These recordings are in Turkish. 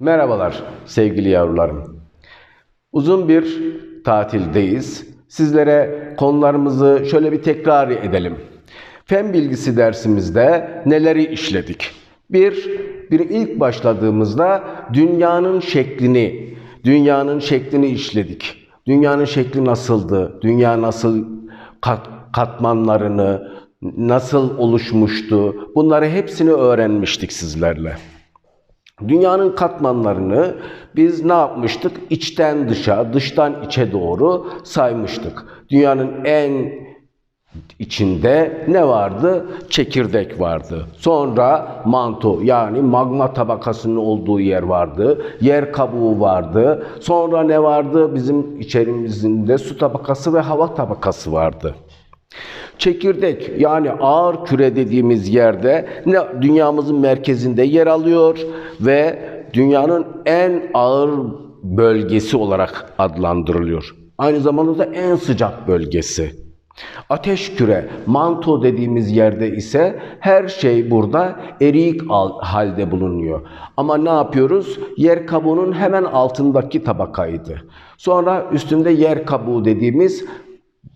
Merhabalar sevgili yavrularım. Uzun bir tatildeyiz. Sizlere konularımızı şöyle bir tekrar edelim. Fen bilgisi dersimizde neleri işledik? Bir, bir ilk başladığımızda dünyanın şeklini, dünyanın şeklini işledik. Dünyanın şekli nasıldı? Dünya nasıl kat, katmanlarını, nasıl oluşmuştu? Bunları hepsini öğrenmiştik sizlerle. Dünyanın katmanlarını biz ne yapmıştık? İçten dışa, dıştan içe doğru saymıştık. Dünyanın en içinde ne vardı? Çekirdek vardı. Sonra manto yani magma tabakasının olduğu yer vardı. Yer kabuğu vardı. Sonra ne vardı? Bizim içerimizde su tabakası ve hava tabakası vardı. Çekirdek yani ağır küre dediğimiz yerde dünyamızın merkezinde yer alıyor ve dünyanın en ağır bölgesi olarak adlandırılıyor. Aynı zamanda da en sıcak bölgesi. Ateş küre, manto dediğimiz yerde ise her şey burada eriyik al- halde bulunuyor. Ama ne yapıyoruz? Yer kabuğunun hemen altındaki tabakaydı. Sonra üstünde yer kabuğu dediğimiz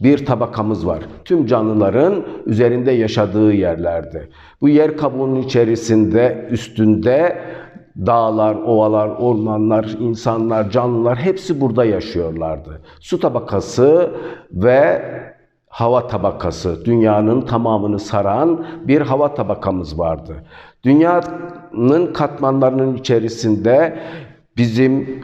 bir tabakamız var. Tüm canlıların üzerinde yaşadığı yerlerde. Bu yer kabuğunun içerisinde, üstünde dağlar, ovalar, ormanlar, insanlar, canlılar hepsi burada yaşıyorlardı. Su tabakası ve hava tabakası, dünyanın tamamını saran bir hava tabakamız vardı. Dünyanın katmanlarının içerisinde bizim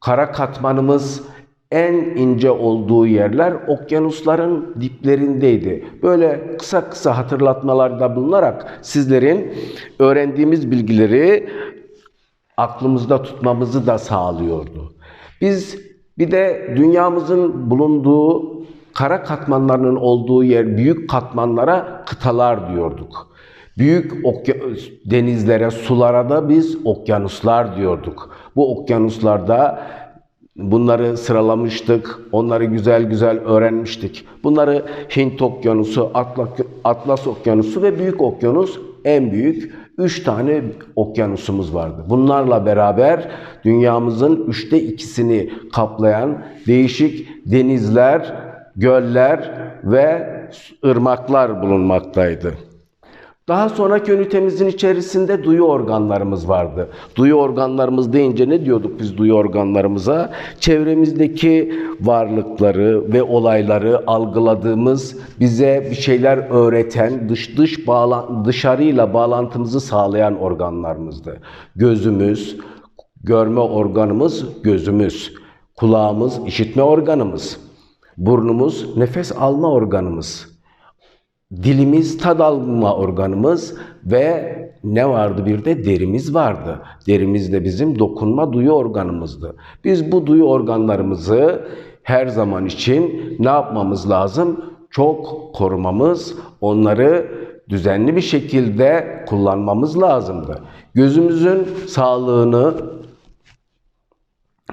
kara katmanımız en ince olduğu yerler okyanusların diplerindeydi. Böyle kısa kısa hatırlatmalarda bulunarak sizlerin öğrendiğimiz bilgileri aklımızda tutmamızı da sağlıyordu. Biz bir de dünyamızın bulunduğu kara katmanlarının olduğu yer büyük katmanlara kıtalar diyorduk. Büyük denizlere, sulara da biz okyanuslar diyorduk. Bu okyanuslarda bunları sıralamıştık. Onları güzel güzel öğrenmiştik. Bunları Hint Okyanusu, Atla- Atlas Okyanusu ve Büyük Okyanus en büyük üç tane okyanusumuz vardı. Bunlarla beraber dünyamızın üçte ikisini kaplayan değişik denizler, göller ve ırmaklar bulunmaktaydı. Daha sonraki ünitemizin içerisinde duyu organlarımız vardı. Duyu organlarımız deyince ne diyorduk biz duyu organlarımıza? Çevremizdeki varlıkları ve olayları algıladığımız, bize bir şeyler öğreten, dış dış bağla, dışarıyla bağlantımızı sağlayan organlarımızdı. Gözümüz, görme organımız gözümüz, kulağımız işitme organımız, burnumuz nefes alma organımız. Dilimiz tad alma organımız ve ne vardı bir de derimiz vardı. Derimiz de bizim dokunma duyu organımızdı. Biz bu duyu organlarımızı her zaman için ne yapmamız lazım? Çok korumamız, onları düzenli bir şekilde kullanmamız lazımdı. Gözümüzün sağlığını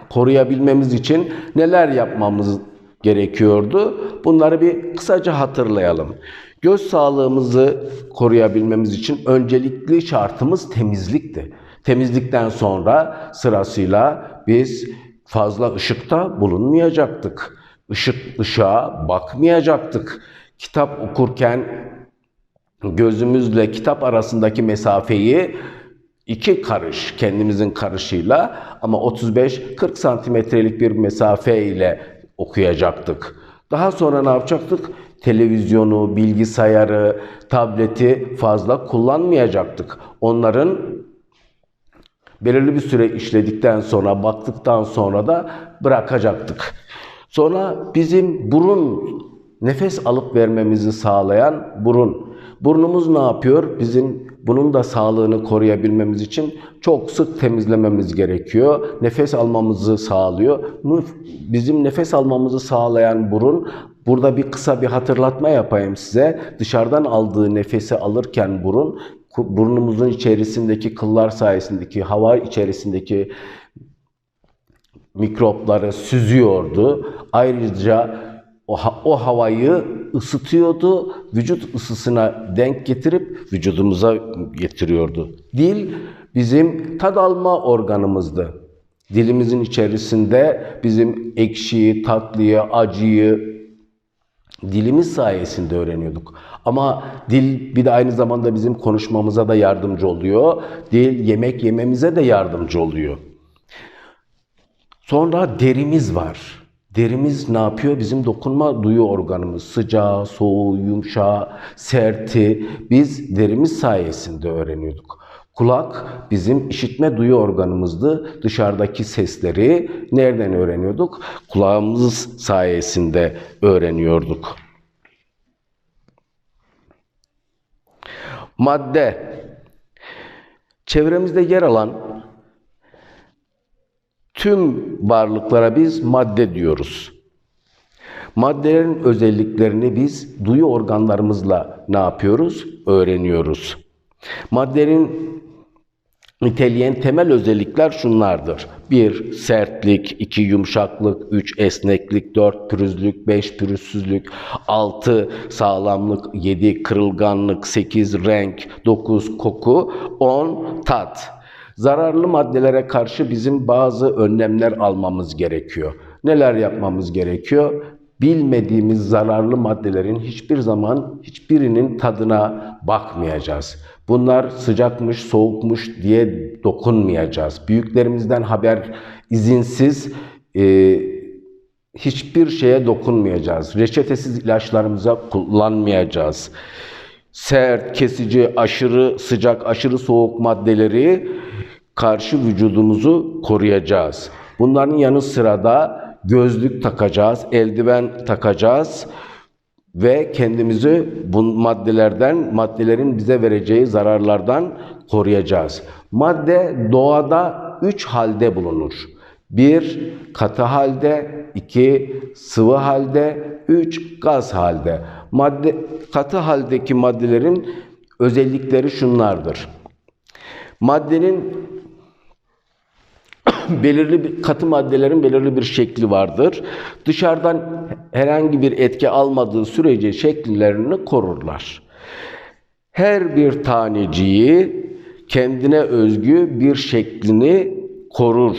koruyabilmemiz için neler yapmamız gerekiyordu? Bunları bir kısaca hatırlayalım. Göz sağlığımızı koruyabilmemiz için öncelikli şartımız temizlikti. Temizlikten sonra sırasıyla biz fazla ışıkta bulunmayacaktık. Işık ışığa bakmayacaktık. Kitap okurken gözümüzle kitap arasındaki mesafeyi iki karış kendimizin karışıyla ama 35-40 santimetrelik bir mesafe ile okuyacaktık. Daha sonra ne yapacaktık? Televizyonu, bilgisayarı, tableti fazla kullanmayacaktık. Onların belirli bir süre işledikten sonra, baktıktan sonra da bırakacaktık. Sonra bizim burun, nefes alıp vermemizi sağlayan burun. Burnumuz ne yapıyor? Bizim bunun da sağlığını koruyabilmemiz için çok sık temizlememiz gerekiyor. Nefes almamızı sağlıyor. Bizim nefes almamızı sağlayan burun Burada bir kısa bir hatırlatma yapayım size. Dışarıdan aldığı nefesi alırken burun, burnumuzun içerisindeki kıllar sayesindeki hava içerisindeki mikropları süzüyordu. Ayrıca o, o havayı ısıtıyordu, vücut ısısına denk getirip vücudumuza getiriyordu. Dil bizim tad alma organımızdı. Dilimizin içerisinde bizim ekşiyi, tatlıyı, acıyı dilimiz sayesinde öğreniyorduk. Ama dil bir de aynı zamanda bizim konuşmamıza da yardımcı oluyor. Dil yemek yememize de yardımcı oluyor. Sonra derimiz var. Derimiz ne yapıyor? Bizim dokunma duyu organımız. Sıcağı, soğuğu, yumuşağı, serti biz derimiz sayesinde öğreniyorduk. Kulak bizim işitme duyu organımızdı. Dışarıdaki sesleri nereden öğreniyorduk? Kulağımız sayesinde öğreniyorduk. Madde çevremizde yer alan tüm varlıklara biz madde diyoruz. Maddelerin özelliklerini biz duyu organlarımızla ne yapıyoruz? Öğreniyoruz. Maddenin niteleyen temel özellikler şunlardır. 1. Sertlik, 2. Yumuşaklık, 3. Esneklik, 4. Pürüzlük, 5. Pürüzsüzlük, 6. Sağlamlık, 7. Kırılganlık, 8. Renk, 9. Koku, 10. Tat. Zararlı maddelere karşı bizim bazı önlemler almamız gerekiyor. Neler yapmamız gerekiyor? Bilmediğimiz zararlı maddelerin hiçbir zaman hiçbirinin tadına bakmayacağız. Bunlar sıcakmış, soğukmuş diye dokunmayacağız. Büyüklerimizden haber izinsiz e, hiçbir şeye dokunmayacağız. Reçetesiz ilaçlarımıza kullanmayacağız. Sert, kesici, aşırı sıcak, aşırı soğuk maddeleri karşı vücudumuzu koruyacağız. Bunların yanı sıra da gözlük takacağız, eldiven takacağız ve kendimizi bu maddelerden, maddelerin bize vereceği zararlardan koruyacağız. Madde doğada üç halde bulunur. Bir, katı halde, iki, sıvı halde, üç, gaz halde. Madde, katı haldeki maddelerin özellikleri şunlardır. Maddenin belirli bir katı maddelerin belirli bir şekli vardır. Dışarıdan herhangi bir etki almadığı sürece şekillerini korurlar. Her bir taneciği kendine özgü bir şeklini korur.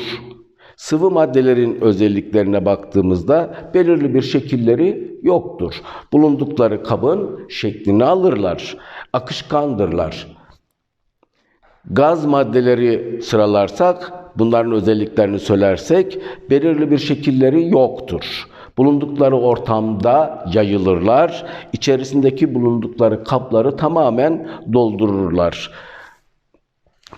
Sıvı maddelerin özelliklerine baktığımızda belirli bir şekilleri yoktur. Bulundukları kabın şeklini alırlar. Akışkandırlar. Gaz maddeleri sıralarsak, bunların özelliklerini söylersek, belirli bir şekilleri yoktur. Bulundukları ortamda yayılırlar, içerisindeki bulundukları kapları tamamen doldururlar.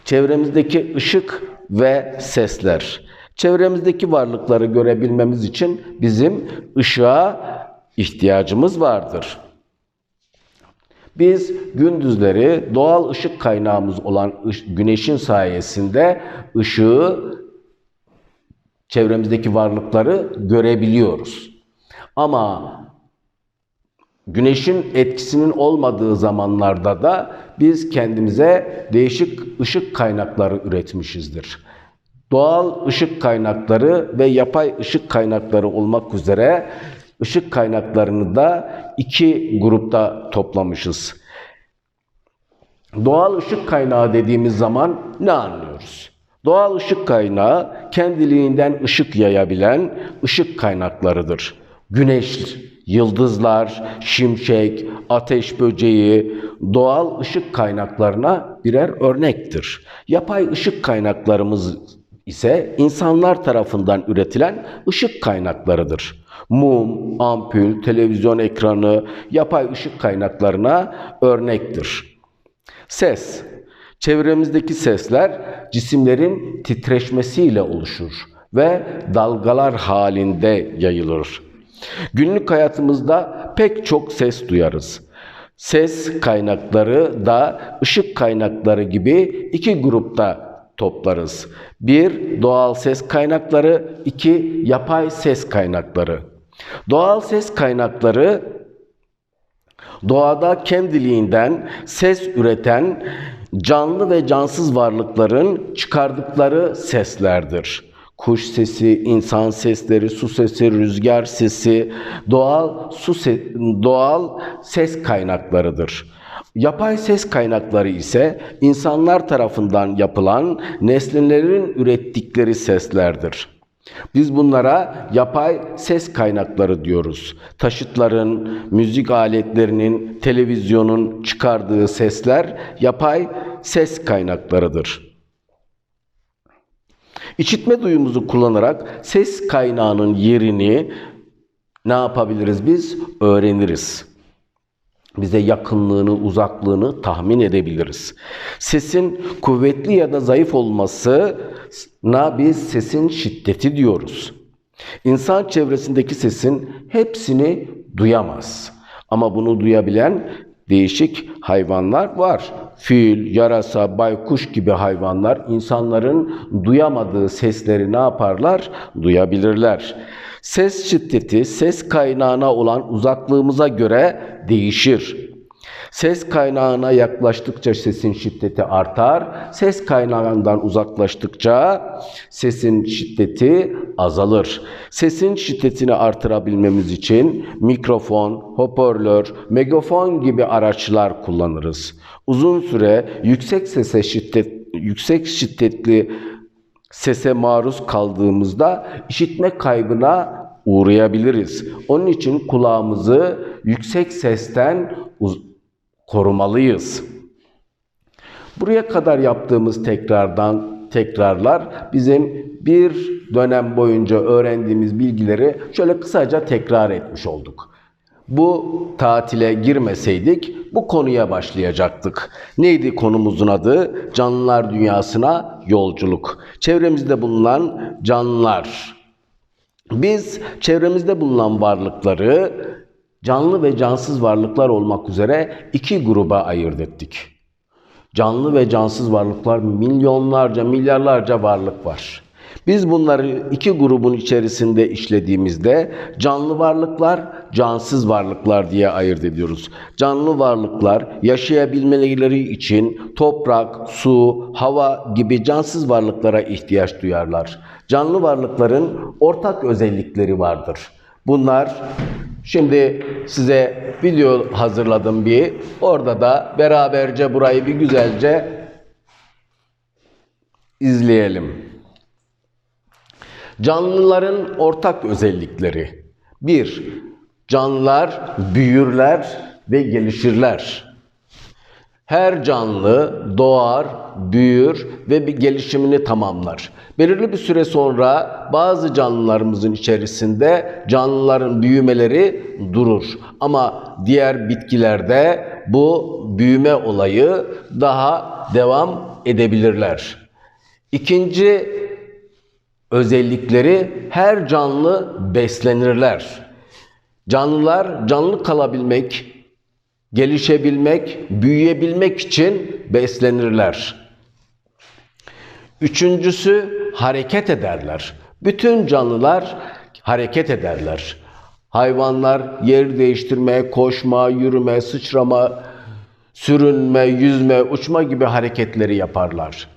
Çevremizdeki ışık ve sesler. Çevremizdeki varlıkları görebilmemiz için bizim ışığa ihtiyacımız vardır. Biz gündüzleri doğal ışık kaynağımız olan güneşin sayesinde ışığı çevremizdeki varlıkları görebiliyoruz. Ama güneşin etkisinin olmadığı zamanlarda da biz kendimize değişik ışık kaynakları üretmişizdir. Doğal ışık kaynakları ve yapay ışık kaynakları olmak üzere ışık kaynaklarını da iki grupta toplamışız. Doğal ışık kaynağı dediğimiz zaman ne anlıyoruz? Doğal ışık kaynağı kendiliğinden ışık yayabilen ışık kaynaklarıdır. Güneş, yıldızlar, şimşek, ateş böceği doğal ışık kaynaklarına birer örnektir. Yapay ışık kaynaklarımız ise insanlar tarafından üretilen ışık kaynaklarıdır. Mum, ampul, televizyon ekranı, yapay ışık kaynaklarına örnektir. Ses. Çevremizdeki sesler cisimlerin titreşmesiyle oluşur ve dalgalar halinde yayılır. Günlük hayatımızda pek çok ses duyarız. Ses kaynakları da ışık kaynakları gibi iki grupta toplarız. Bir, doğal ses kaynakları, iki, yapay ses kaynakları. Doğal ses kaynakları doğada kendiliğinden ses üreten canlı ve cansız varlıkların çıkardıkları seslerdir. Kuş sesi, insan sesleri, su sesi, rüzgar sesi doğal su se doğal ses kaynaklarıdır. Yapay ses kaynakları ise insanlar tarafından yapılan nesnelerin ürettikleri seslerdir. Biz bunlara yapay ses kaynakları diyoruz. Taşıtların, müzik aletlerinin, televizyonun çıkardığı sesler yapay ses kaynaklarıdır. İşitme duyumuzu kullanarak ses kaynağının yerini ne yapabiliriz biz? Öğreniriz. Bize yakınlığını, uzaklığını tahmin edebiliriz. Sesin kuvvetli ya da zayıf olmasına biz sesin şiddeti diyoruz. İnsan çevresindeki sesin hepsini duyamaz. Ama bunu duyabilen değişik hayvanlar var. Fil, yarasa, baykuş gibi hayvanlar insanların duyamadığı sesleri ne yaparlar? Duyabilirler. Ses şiddeti ses kaynağına olan uzaklığımıza göre değişir. Ses kaynağına yaklaştıkça sesin şiddeti artar. Ses kaynağından uzaklaştıkça sesin şiddeti azalır. Sesin şiddetini artırabilmemiz için mikrofon, hoparlör, megafon gibi araçlar kullanırız. Uzun süre yüksek sese şiddet yüksek şiddetli sese maruz kaldığımızda işitme kaybına uğrayabiliriz. Onun için kulağımızı yüksek sesten korumalıyız. Buraya kadar yaptığımız tekrardan tekrarlar bizim bir dönem boyunca öğrendiğimiz bilgileri şöyle kısaca tekrar etmiş olduk. Bu tatile girmeseydik bu konuya başlayacaktık. Neydi konumuzun adı? Canlılar dünyasına yolculuk. Çevremizde bulunan canlılar. Biz çevremizde bulunan varlıkları canlı ve cansız varlıklar olmak üzere iki gruba ayırt ettik. Canlı ve cansız varlıklar milyonlarca, milyarlarca varlık var. Biz bunları iki grubun içerisinde işlediğimizde canlı varlıklar, cansız varlıklar diye ayırt ediyoruz. Canlı varlıklar yaşayabilmeleri için toprak, su, hava gibi cansız varlıklara ihtiyaç duyarlar. Canlı varlıkların ortak özellikleri vardır. Bunlar Şimdi size video hazırladım bir. Orada da beraberce burayı bir güzelce izleyelim. Canlıların ortak özellikleri. 1. Canlılar büyürler ve gelişirler. Her canlı doğar, büyür ve bir gelişimini tamamlar. Belirli bir süre sonra bazı canlılarımızın içerisinde canlıların büyümeleri durur. Ama diğer bitkilerde bu büyüme olayı daha devam edebilirler. İkinci özellikleri her canlı beslenirler. Canlılar canlı kalabilmek, gelişebilmek, büyüyebilmek için beslenirler. Üçüncüsü hareket ederler. Bütün canlılar hareket ederler. Hayvanlar yer değiştirme, koşma, yürüme, sıçrama, sürünme, yüzme, uçma gibi hareketleri yaparlar.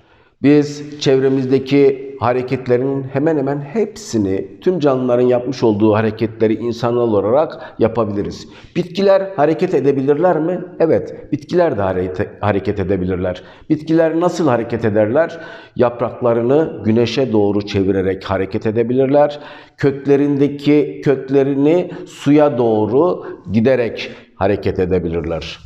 Biz çevremizdeki hareketlerin hemen hemen hepsini, tüm canlıların yapmış olduğu hareketleri insanlar olarak yapabiliriz. Bitkiler hareket edebilirler mi? Evet, bitkiler de hareket edebilirler. Bitkiler nasıl hareket ederler? Yapraklarını güneşe doğru çevirerek hareket edebilirler. Köklerindeki köklerini suya doğru giderek hareket edebilirler.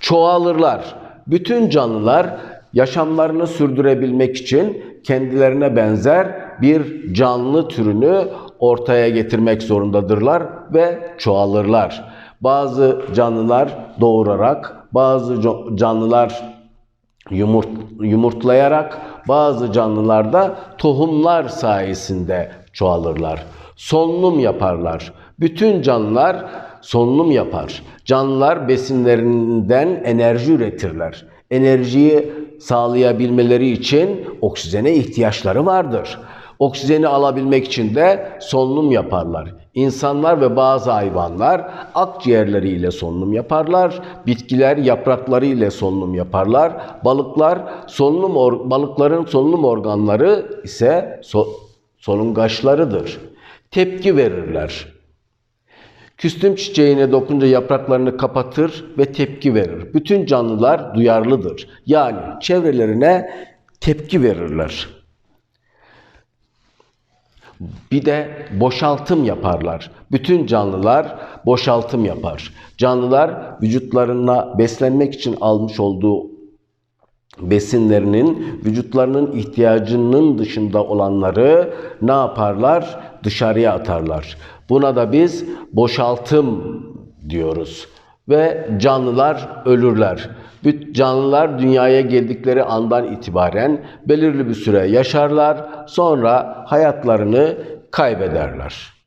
Çoğalırlar. Bütün canlılar yaşamlarını sürdürebilmek için kendilerine benzer bir canlı türünü ortaya getirmek zorundadırlar ve çoğalırlar. Bazı canlılar doğurarak, bazı canlılar yumurt, yumurtlayarak, bazı canlılar da tohumlar sayesinde çoğalırlar. Solunum yaparlar. Bütün canlılar solunum yapar. Canlılar besinlerinden enerji üretirler. Enerjiyi sağlayabilmeleri için oksijene ihtiyaçları vardır. Oksijeni alabilmek için de solunum yaparlar. İnsanlar ve bazı hayvanlar akciğerleriyle solunum yaparlar. Bitkiler yapraklarıyla solunum yaparlar. Balıklar solunum balıkların solunum organları ise so, solungaçlarıdır. Tepki verirler. Küstüm çiçeğine dokunca yapraklarını kapatır ve tepki verir. Bütün canlılar duyarlıdır. Yani çevrelerine tepki verirler. Bir de boşaltım yaparlar. Bütün canlılar boşaltım yapar. Canlılar vücutlarına beslenmek için almış olduğu besinlerinin vücutlarının ihtiyacının dışında olanları ne yaparlar? Dışarıya atarlar. Buna da biz boşaltım diyoruz. Ve canlılar ölürler. Canlılar dünyaya geldikleri andan itibaren belirli bir süre yaşarlar. Sonra hayatlarını kaybederler.